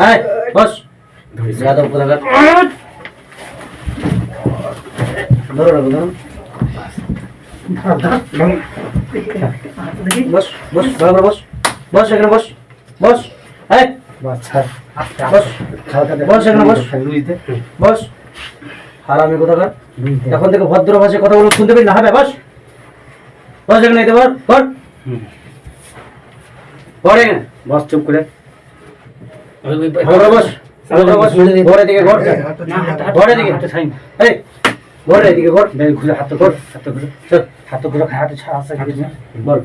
হ্যাঁ বস। যাদব কোথাকার ধরো রাখো ধরো বস বস ভালো করে বস। বস এখানে বস। বস হ্যাঁ বাচ্চা। বস বস এখানে বস। বস। হারামি কোথাকার? এখন থেকে ভদ্র ভাষায় কথা বলে শুনতে পারি না হবে বস। বস এখানে এতে এখানে। বস চুপ করে। বস বস। ঘরে দিকে ঘর। ঘরে দিকে। এই ঘরে দিকে ঘর। বের ঘুরে হাত হাত ঘুরে চল হাত ঘুরে হাত ছাড়া আছে কিছু বল।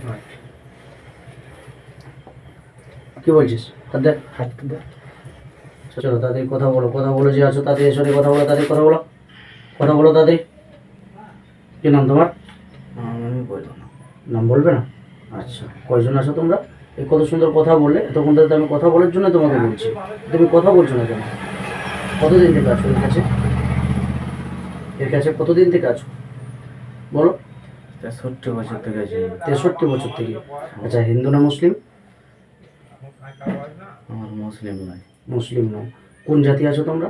কি বলছিস? তাদের হাত দে। চলো তাদের কথা বলো কথা বলো যে আছো তাদের এসে কথা বলো তাদের কথা বলো। কথা বলো তাদের কি নাম তোমার? আমি বলব না। নাম বলবে না? আচ্ছা কয়জন আছো তোমরা? এই কত সুন্দর কথা বললে এতক্ষণ ধরে তো আমি কথা বলার জন্য তোমাকে বলছি। তুমি কথা বলছো না কেন? কতদিন থেকে আছো এর কাছে? এর কাছে কতদিন থেকে আছো? বলো। তেষট্টি বছর থেকে আছি। তেষট্টি বছর থেকে। আচ্ছা হিন্দু না মুসলিম? আমার মুসলিম নয় মুসলিম নয়। কোন জাতি আছো তোমরা?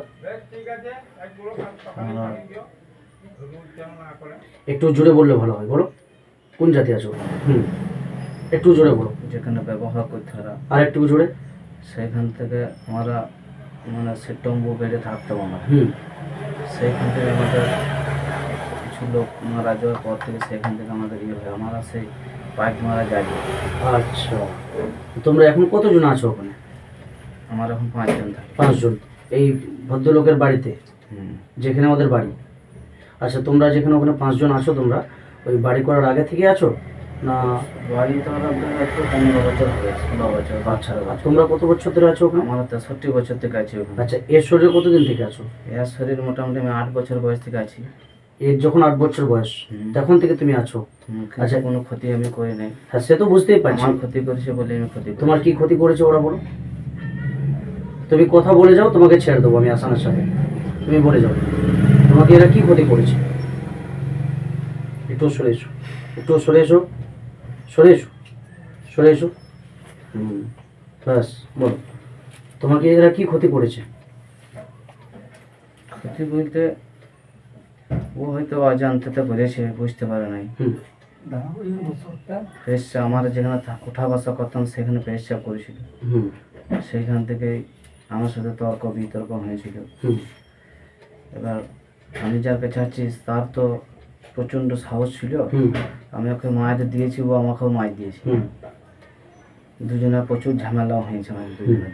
একটু জোরে বললে ভালো হয়। বলো। কোন জাতি আছো? হুম। একটু জোরে বলো। যেখানে ব্যবহার করতে হয়। আর একটু জোরে। সেইখান থেকে আমরা মানে সে টম্বু বেড়ে থাকতাম আমরা হুম। সেইখান থেকে আমাদের কিছু লোক মারা যাওয়ার পর থেকে সেখান থেকে আমাদের ইয়ে হয়। আমরা সেই পাইপ মারা যাই। আচ্ছা। তোমরা এখন কতজন আছো ওখানে? আমার এখন পাঁচজন থাকে। পাঁচজন। এই ভদ্রলোকের বাড়িতে। যেখানে আমাদের বাড়ি। আচ্ছা তোমরা যেখানে ওখানে পাঁচজন আছো তোমরা ওই বাড়ি করার আগে থেকে আছো? না। বাড়ি তো একটু পনেরো বছর হয়েছে ষোলো বছর। আচ্ছা আর তোমরা কত বছর ধরে আছো ওখানে? আমার তেষট্টি বছর থেকে আছি ওখানে। আচ্ছা এর শরীরে কতদিন থেকে আছো? এর শরীর মোটামুটি আমি আট বছর বয়স থেকে আছি। এর যখন আট বছর বয়স। তখন থেকে তুমি আছো? আচ্ছা। কোনো ক্ষতি আমি করি নাই। হ্যাঁ সে তো বুঝতেই পারছি। আমার ক্ষতি করেছে বলে আমি ক্ষতি তোমার কি ক্ষতি করেছে ওরা বলো? তুমি কথা বলে যাও তোমাকে ছেড়ে দেবো আমি আসানের সাথে। তুমি বলে যাও। তোমাকে এরা কি ক্ষতি করেছে? একটু সরে এসো। একটু সরে এসো। সরে এসো। সরে এসো। হুম। ব্যাস বলো। তোমাকে এরা কি ক্ষতি করেছে? ক্ষতি বলতে ও হয়তো অজান্তে তো করেছে বুঝতে পারে নাই। হুম। পেশা আমার যেখানে উঠা বসা করতাম সেখানে পেশা করেছিল। হুম। সেইখান থেকে আমার সাথে তর্ক বিতর্ক হয়েছিল এবার আমি যার কাছে আছি তার তো প্রচণ্ড সাহস ছিল। আমি ওকে মায়ের দিয়েছি ও আমাকেও মায়ের দিয়েছে। দুজনের প্রচুর ঝামেলাও হয়েছে আমাদের দুজনের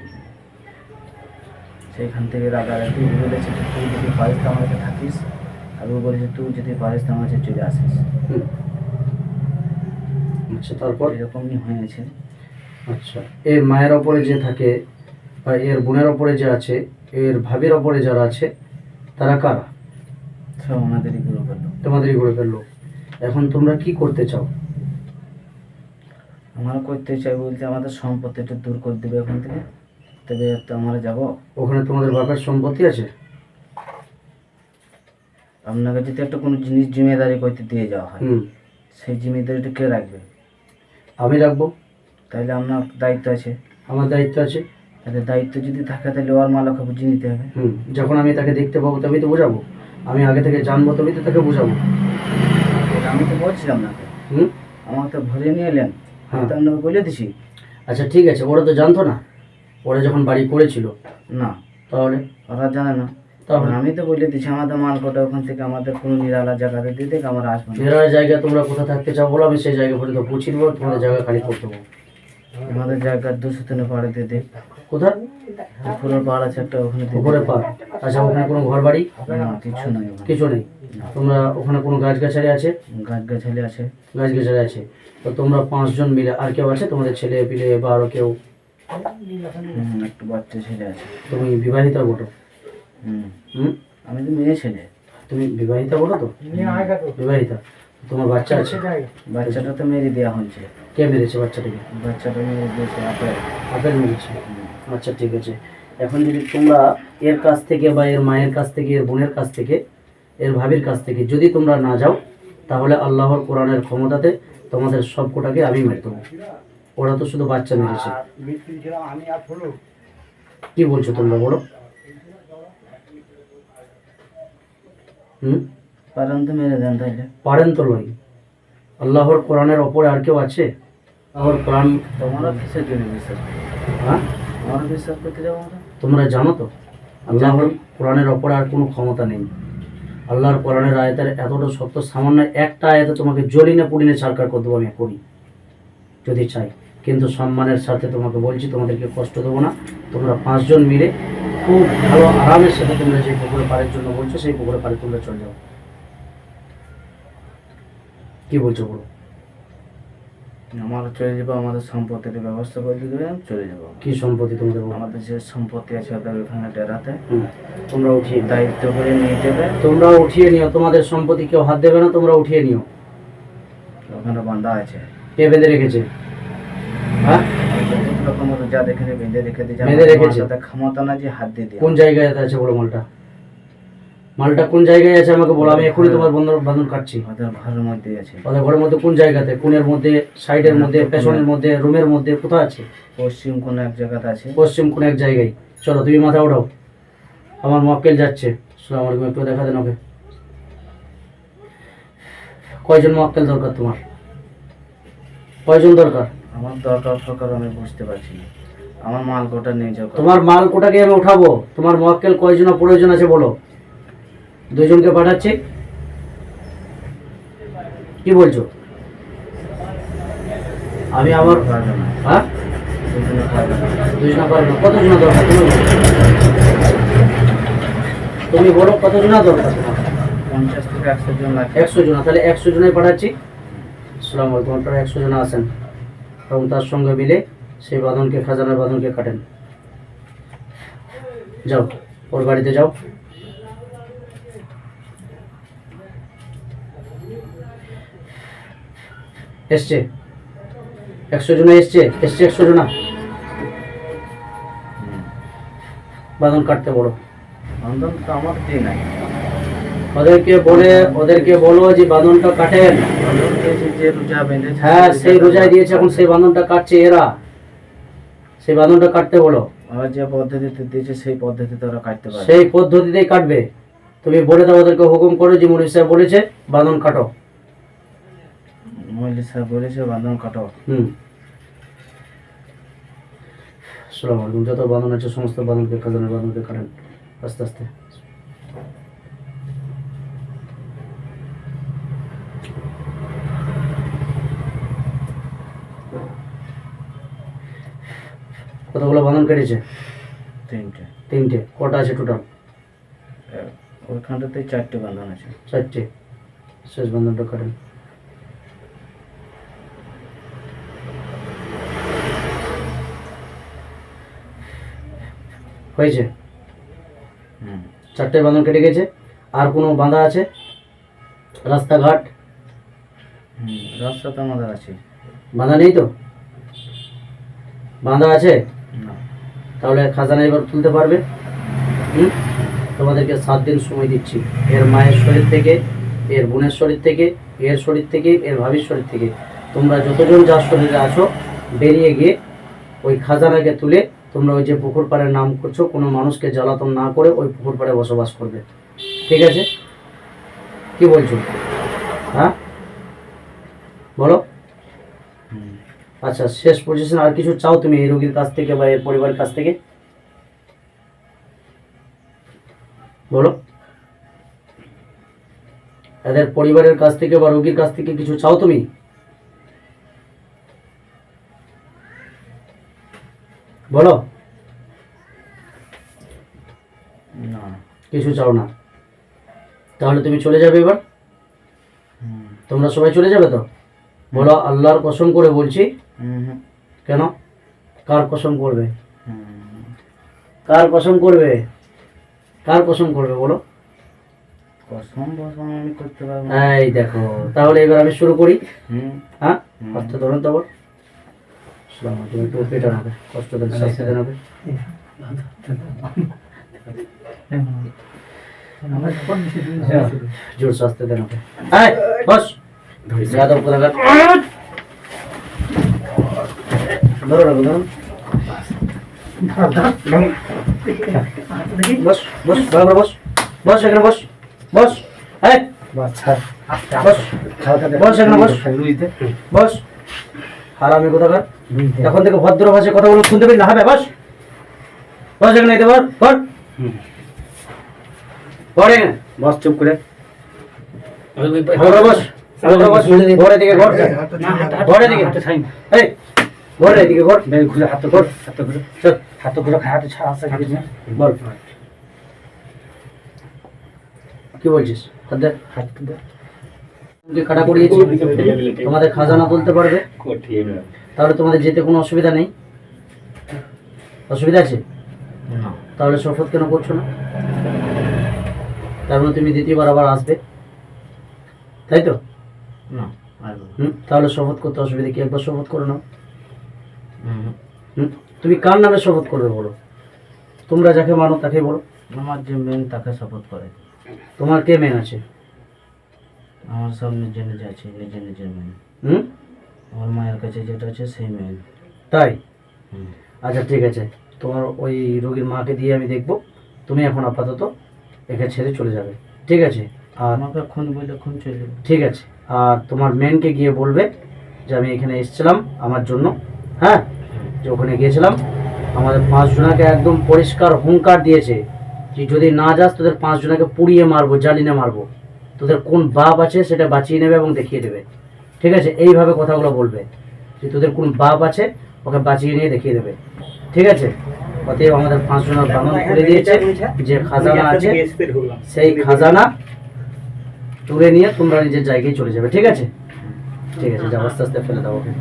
সেইখান থেকে রাগারাগি বলেছে তুই যদি পারিস তো আমার থাকিস। আর ও বলেছে তুই যদি পারিস তো আমার চলে আসিস। আচ্ছা তারপর? এরকমই হয়েছে। আচ্ছা এর মায়ের ওপরে যে থাকে বা এর বোনের ওপরে যে আছে এর ভাবির ওপরে যারা আছে তারা কারা? সব আমাদেরই গুরু করল তোমাদেরই করে ফেলল এখন তোমরা কি করতে চাও? আমরা করতে চাই বলতে আমাদের সম্পত্তিটা দূর করে দেবে এখন থেকে। তবে তো আমরা যাব। ওখানে তোমাদের বাপের সম্পত্তি আছে? আপনাকে যদি একটা কোনো জিনিস জিম্মেদারি করতে দিয়ে যাওয়া হয় সেই জিম্মেদারিটা কে রাখবে? আমি রাখব। তাহলে আপনার দায়িত্ব আছে। আমার দায়িত্ব আছে। তাহলে দায়িত্ব যদি থাকে তাহলে ওর মালাকে বুঝিয়ে নিতে হবে। যখন আমি তাকে দেখতে পাবো তবেই তো বোঝাবো। আমি আগে থেকে জানব তবেই তো তাকে বোঝাবো। আমি তো বলছিলাম না। হুম? আমাকে তো ভরে নিয়ে এলেন। হ্যাঁ। তো আপনাকে বলে দিছি। আচ্ছা ঠিক আছে ওরা তো জানতো না। ওরা যখন বাড়ি করেছিল। না। তাহলে? ওরা জানে না। তাহলে? আমি তো বলে দিচ্ছি আমাদের মাল কটা ওখান থেকে আমাদের কোনো নিরালা জায়গাতে দিয়ে দেখ আমরা আসব না। জায়গা তোমরা কোথায় থাকতে চাও বলো আমি সেই জায়গা পর্যন্ত পৌঁছে দেবো তোমাদের জায়গা খালি করতে দেবো। আমাদের জায়গা দুশো তিনে পাড়ে দিয়ে দেখ কোথায়? পুকুরের পাড় আছে একটা ওখানে। উপরে পার আচ্ছা ওখানে কোনো ঘর বাড়ি না কিছু নাই ওখানে। কিছু নেই? তোমরা ওখানে কোনো গাছগাছালি আছে? গাছ গাছালি আছে। গাছগাছালি আছে। তো তোমরা পাঁচজন মিলে আর কেউ আছে? তোমাদের ছেলে পিলে বা আরও কেউ? হুম, একটু বাচ্চা ছেলে আছে। তুমি বিবাহিতা বটো? হুম। হুম? আমি তো মেয়ে ছেলে। তুমি বিবাহিতা বলো তো। বিবাহিতা। তোমার বাচ্চা আছে? বাচ্চাটা তো মেরে দেওয়া হয়েছে কে মেরেছে বাচ্চাটাকে? বাচ্চাটা মেরে দিয়েছে আপেল। আপেল মেরেছে? আচ্ছা ঠিক আছে। এখন যদি তোমরা এর কাছ থেকে বা এর মায়ের কাছ থেকে এর বোনের কাছ থেকে এর ভাবির কাছ থেকে যদি তোমরা না যাও তাহলে আল্লাহর কোরআনের ক্ষমতাতে তোমাদের সবকটাকে আমি মেরে দেবো। ওরা তো শুধু বাচ্চা মেরেছে। কি বলছো তোমরা বলো? হুম? পারেন তো মেরে দেন তাইলে। পারেন তো লই। আল্লাহর কোরআনের ওপরে আর কেউ আছে? আল্লাহর কোরআন তোমরা কিসের জন্য বিশ্বাস হ্যাঁ? বিশ্বাস করতে যাব তোমরা জানো তো? আল্লাহর কোরআনের ওপরে আর কোনো ক্ষমতা নেই। আল্লাহর কোরআনের আয়তের এতটা সত্য সামান্য একটা আয়াতে তোমাকে জলিনে পুড়িনে ছাড়কার করে দেবো আমি করি। যদি চাই। কিন্তু সম্মানের সাথে তোমাকে বলছি তোমাদেরকে কষ্ট দেবো না। তোমরা পাঁচজন মিলে খুব ভালো আরামের সাথে তোমরা যে পুকুরে পাড়ের জন্য বলছো সেই পুকুরে পাড়ে তোমরা চলে যাও। কি বলছো বলো? আমরা চলে যাব আমাদের সম্পত্তির ব্যবস্থা করে দিবে চলে যাব কি সম্পত্তি তোমাদের আমাদের যে সম্পত্তি আছে ওদের ওখানে ডেরাতে তোমরা উঠিয়ে দায়িত্ব করে নিয়ে যাবে। তোমরা উঠিয়ে নিও তোমাদের সম্পত্তি কেউ হাত দেবে না তোমরা উঠিয়ে নিও। ওখানে বান্ধা আছে। কে বেঁধে রেখেছে? হ্যাঁ? যা দেখে বেঁধে রেখে দিয়েছে? ক্ষমতা না যে হাত দিয়ে কোন জায়গায় আছে বলো মালটা? মালটা কোন জায়গায় আছে আমাকে বলো? আমি এখনই তোমার বন্ধন বাঁধন কাটছি। ঘরের মধ্যে আছে। ওদের ঘরের মধ্যে কোন জায়গাতে? কোণের মধ্যে সাইডের মধ্যে পেছনের মধ্যে রুমের মধ্যে কোথায় আছে? পশ্চিম কোন এক জায়গাতে আছে। পশ্চিম কোন এক জায়গায়। চলো তুমি মাথা ওঠাও আমার মক্কেল যাচ্ছে। সালাম আলাইকুম একটু দেখা দেন ওকে। কয়জন মক্কেল দরকার তোমার? কয়জন দরকার? আমার দরকার ফরকার আমি বুঝতে পারছি না। আমার মাল কোটা নিয়ে যাও। তোমার মাল কোটাকে আমি উঠাবো। তোমার মক্কেল কয়জন প্রয়োজন আছে বলো। দুইজনকে পাঠাচ্ছি। কি বলছো? আমি আমার হ্যাঁ? দুজনে পারবে দরকার তুমি বলো। তুমি বলো কতজন দরকার পঞ্চাশ থেকে একশো জন একশো জন তাহলে একশো জনের পাঠাচ্ছি। সালাম আলাইকুম। আপনারা একশো জনা আছেন। এবং তার সঙ্গে মিলে সেই বাঁধনকে খাজানার বাঁধনকে কাটেন। যাও ওর বাড়িতে যাও। এসছে। একশো জনা এসছে এসছে একশো জনা। বাঁধন কাটতে বলো। বন্ধন তো আমার দিয়ে নাই? ওদেরকে বলে ওদেরকে বলো যে বাঁধনটা কাটেন। রোজা হ্যাঁ সেই রোজায় দিয়েছে এখন সেই বাঁধনটা কাটছে এরা। সেই বাঁধনটা কাটতে বলো। যে পদ্ধতিতে দিয়েছে সেই পদ্ধতিতে ওরা কাটতে পারে সেই পদ্ধতিতেই কাটবে। তুমি বলে দাও ওদেরকে হুকুম করো যে মনির সাহেব বলেছে বাঁধন কাটো। মহিলা সাহেব বলেছে বান্ধন কাটো। হুম। সালাম আলাইকুম। যত বাঁধন আছে সমস্ত বাঁধনকে খাজানের বাঁধনকে কাটেন আস্তে আস্তে। কতগুলো বাঁধন কেটেছে? তিনটে। তিনটে। কটা আছে টোটাল ওইখানটাতে চারটে বান্ধন আছে। চারটে। শেষ বান্ধনটা কাটেন। হয়েছে। হুম চারটে বাঁধন কেটে গেছে আর কোনো বাঁধা আছে? রাস্তাঘাট? হুম রাস্তা তো আমাদের আছে। বাঁধা নেই তো? বাঁধা আছে? তাহলে খাজানা এবার তুলতে পারবে। হুম? তোমাদেরকে সাত দিন সময় দিচ্ছি। এর মায়ের শরীর থেকে এর বোনের শরীর থেকে এর শরীর থেকে এর ভাবির শরীর থেকে। তোমরা যতজন যার শরীরে আছো বেরিয়ে গিয়ে ওই খাজানাকে তুলে তোমরা ওই যে পুকুর পাড়ের নাম করছ, কোনো মানুষকে জ্বালাতন না করে ওই পুকুর পাড়ে বসবাস করবে। ঠিক আছে? কি বলছো? হ্যাঁ? বলো। আচ্ছা শেষ পজিশন আর কিছু চাও তুমি এই রোগীর কাছ থেকে বা এর পরিবারের কাছ থেকে? বলো। এদের পরিবারের কাছ থেকে বা রোগীর কাছ থেকে কিছু চাও তুমি? বলো। না। কিছু চাও না। তাহলে তুমি চলে যাবে এবার? তোমরা সবাই চলে যাবে তো? বলো আল্লাহর কসম করে বলছি। কেন? কার কসম করবে? কার কসম করবে? কার কসম করবে বলো। কসম বসম আমি করতে পারব এই দেখো তাহলে এবার আমি শুরু করি। হ্যাঁ। হাতটা ধরুন তো আবার। সালাম তুমি একটু পেটা নেবে কষ্ট দেন শাস্তি দেন হবে জোর শাস্তি দেন হবে এই বস যাদব কোথাকার ধরো রাখো ধরুন বস বস ভালো করে বস বস এখানে বস বস এই বস বস এখানে বস বস হারামি কোথাকার এখন থেকে ভদ্র ভাষায় কথা বলে শুনতে পারি না হবে বস। বস এখানে এতে বর বস। চুপ করে। বস ঘরে দিকে ঘর। ঘরে দিকে এই ঘরে দিকে ঘর। ঘুরে হাত হাত চল হাত ছাড়া বল। কি বলছিস? হাত দে হাত দে যে কাটা করিয়েছি তোমাদের খাজানা তুলতে পারবে। তাহলে তোমাদের যেতে কোনো অসুবিধা নেই। অসুবিধা আছে? না। তাহলে শপথ কেন করছ না? তার মানে তুমি দ্বিতীয়বার আবার আসবে। তাই তো? না। হুম তাহলে শপথ করতে অসুবিধা কি? একবার শপথ করে নাও। হুম। তুমি কার নামে শপথ করবে বলো? তোমরা যাকে মানো তাকে বলো। আমার যে মেন তাকে সাপোর্ট করে। তোমার কে মেন আছে? আমার সব নিজে নিজে আছে নিজে নিজের মেন হুম? আমার মায়ের কাছে যেটা আছে সেই মেন তাই? আচ্ছা ঠিক আছে। তোমার ওই রোগীর মাকে দিয়ে আমি দেখব। তুমি এখন আপাতত একে ছেড়ে চলে যাবে। ঠিক আছে? আর আমাকে খুন বলে খুন চলে যাবে। ঠিক আছে। আর তোমার মেনকে গিয়ে বলবে যে আমি এখানে এসেছিলাম আমার জন্য। হ্যাঁ? যে ওখানে গিয়েছিলাম। আমাদের পাঁচজনাকে একদম পরিষ্কার হুঙ্কার দিয়েছে যে যদি না যাস তোদের পাঁচজনাকে পুড়িয়ে মারবো জ্বালিনে মারবো। তোদের কোন বাপ আছে সেটা বাঁচিয়ে নেবে এবং দেখিয়ে দেবে। ঠিক আছে? এইভাবে কথাগুলো বলবে। যে তোদের কোন বাপ আছে ওকে বাঁচিয়ে নিয়ে দেখিয়ে দেবে। ঠিক আছে? অতএব আমাদের পাঁচ জনের বামন করে দিয়েছে। যে খাজানা আছে সেই খাজানা তুলে নিয়ে তোমরা নিজের জায়গায় চলে যাবে। ঠিক আছে? ঠিক আছে যাও আস্তে আস্তে ফেলে দাও ওকে।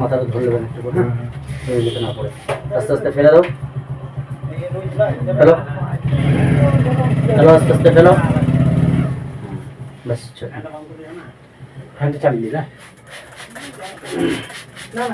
মাথাটা ধরে নেবেন একটু করে। হ্যাঁ। না পড়ে। আস্তে আস্তে ফেলে দাও। ফেলো ফেলো আস্তে আস্তে ফেলো ব্যাস চল ফ্যানটা চালিয়ে না না